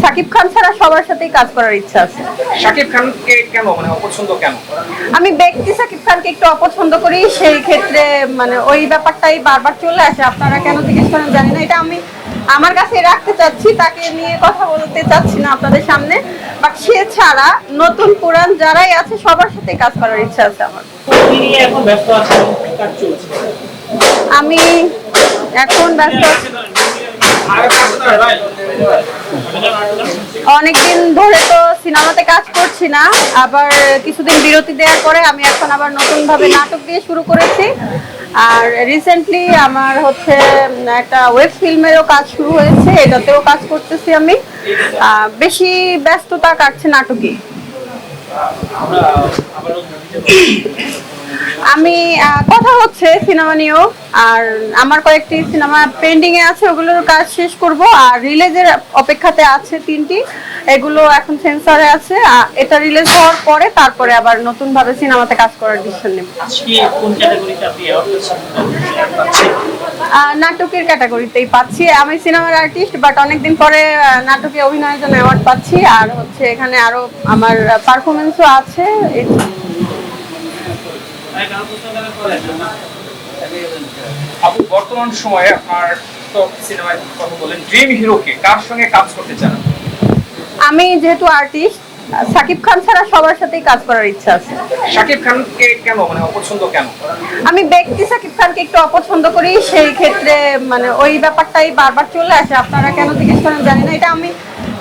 সাকিব খান ছাড়া সবার সাথেই কাজ করার ইচ্ছা আছে। শাকিব খানকে কেন মানে অপছন্দ কেন? আমি ব্যক্তি সাকিব খানকে একটু অপছন্দ করি সেই ক্ষেত্রে মানে ওই ব্যাপারটাই বারবার চলে আসে। আপনারা কেন জিজ্ঞেস করেন জানি না এটা আমি আমার কাছে রাখতে চাচ্ছি তাকে নিয়ে কথা বলতে চাচ্ছি না আপনাদের সামনে। বাট সে ছাড়া নতুন পুরান যারাই আছে সবার সাথে কাজ করার ইচ্ছা আছে আমার। এখন ব্যস্ত আছেন কাজ চলছে। আমি এখন ব্যস্ত আছি। অনেকদিন ধরে তো সিনেমাতে কাজ করছি না, আবার কিছুদিন বিরতি দেওয়ার পরে আমি এখন আবার নতুন ভাবে নাটক দিয়ে শুরু করেছি। আর রিসেন্টলি আমার হচ্ছে একটা ওয়েব ফিল্মেরও কাজ শুরু হয়েছে, এটাতেও কাজ করতেছি আমি। বেশি ব্যস্ততা কাটছে নাটকে। আমি কথা হচ্ছে সিনেমা নিয়েও আর আমার কয়েকটি সিনেমা পেন্ডিং এ আছে ওগুলোর কাজ শেষ করব আর রিলিজের অপেক্ষাতে আছে তিনটি এগুলো এখন সেন্সরে আছে এটা রিলিজ হওয়ার পরে তারপরে আবার নতুন ভাবে সিনেমাতে কাজ করার ডিসিশন নেব। নাটকের ক্যাটাগরিতেই পাচ্ছি। আমি সিনেমার আর্টিস্ট বাট অনেকদিন পরে নাটকে অভিনয়ের জন্য অ্যাওয়ার্ড পাচ্ছি আর হচ্ছে এখানে আরও আমার পারফরমেন্সও আছে। আপু বর্তমান সময়ে আপনার তো সিনেমায় কথা বলেন ড্রিম হিরোকে কার সঙ্গে কাজ করতে চান? আমি যেহেতু আর্টিস্ট সাকিব খান ছাড়া সবার সাথেই কাজ করার ইচ্ছা আছে। শাকিব খানকে কেন মানে অপছন্দ কেন? আমি ব্যক্তি সাকিব খানকে একটু অপছন্দ করি সেই ক্ষেত্রে মানে ওই ব্যাপারটাই বারবার চলে আসে। আপনারা কেন জিজ্ঞেস করেন জানি না এটা আমি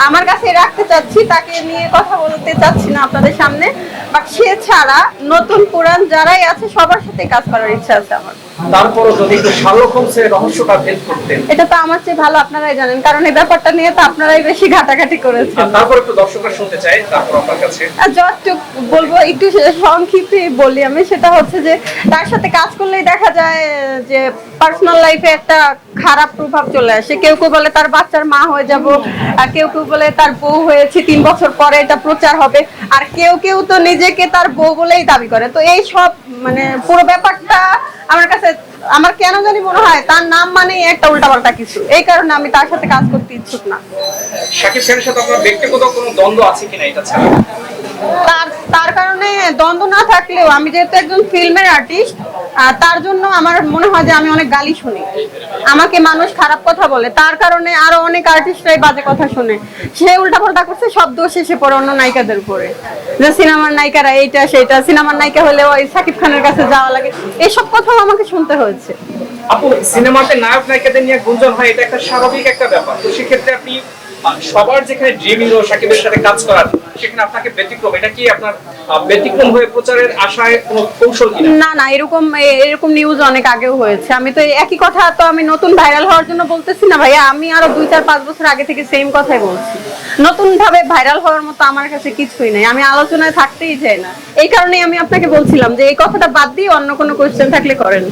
আমার কাছে রাখতে চাচ্ছি তাকে নিয়ে কথা বলতে চাচ্ছি না আপনাদের সামনে। বাট সে ছাড়া নতুন পুরান যারাই আছে সবার সাথে কাজ করার ইচ্ছা আছে আমার। তারপরও যদি একটু শার্লক হোমসের রহস্যটা ভেদ করতেন। এটা তো আমার চেয়ে ভালো আপনারাই জানেন। কারণ এই ব্যাপারটা নিয়ে তো আপনারাই বেশি ঘাটাঘাটি করেছেন। আর তারপর একটু দর্শকরা শুনতে চাই তারপর আপনার কাছে। যতটুক বলব একটু সংক্ষিপ্তে বলি আমি সেটা হচ্ছে যে তার সাথে কাজ করলেই দেখা যায় যে পার্সোনাল লাইফে একটা খারাপ প্রভাব চলে আসে। কেউ কেউ বলে তার বাচ্চার মা হয়ে যাব আর কেউ কেউ বলে তার বউ হয়েছে তিন বছর পরে এটা প্রচার হবে আর কেউ কেউ তো নিজেকে তার বউ বলেই দাবি করে। তো এই সব মানে পুরো ব্যাপারটা আমার কাছে আমার কেন জানি মনে হয় তার নাম মানে একটা উল্টাপাল্টা কিছু। এই কারণে আমি তার সাথে কাজ করতে ইচ্ছুক না। শাকিব খানের সাথে আপনার ব্যক্তিগত কোনো দ্বন্দ্ব আছে কিনা এটা ছাড়া? তার তার কারণে দ্বন্দ্ব না থাকলেও আমি যেহেতু একজন ফিল্মের আর্টিস্ট তার জন্য আমার মনে হয় যে আমি অনেক গালি শুনি। আমাকে মানুষ খারাপ কথা বলে। তার কারণে আরও অনেক আর্টিস্টরাই বাজে কথা শুনে। সে উল্টাপাল্টা করছে, সব দোষ এসে পড়ে অন্য নায়িকাদের উপরে। যে সিনেমার নায়িকারা এইটা সেটা সিনেমার নায়িকা হলে ওই সাকিব খানের কাছে যাওয়া লাগে। এসব কথাও আমাকে শুনতে হয়েছে। আপু, সিনেমাতে নায়ক নায়িকাদের নিয়ে গুঞ্জন হয়, এটা একটা স্বাভাবিক একটা ব্যাপার। তো সেক্ষেত্রে আপনি সবার যেখানে ড্রিম হিরো শাকিবের সাথে কাজ করার, সেখানে আপনাকে ব্যতিক্রম। এটা কি আপনার ব্যতিক্রম হয়ে প্রচারের আশায় কোনো কৌশল না না, এরকম এরকম নিউজ অনেক আগেও হয়েছে। আমি তো একই কথা তো আমি নতুন ভাইরাল হওয়ার জন্য বলতেছি না ভাইয়া, আমি আরও দুই, চার, পাঁচ বছর আগে থেকে সেম কথাই বলছি। নতুন ভাবে ভাইরাল হওয়ার মতো আমার কাছে কিছুই নেই। আমি আলোচনায় থাকতেই চাই না। এই কারণেই আমি আপনাকে বলছিলাম যে এই কথাটা বাদ দিয়ে অন্য কোনো কোয়েশ্চেন থাকলে করেন।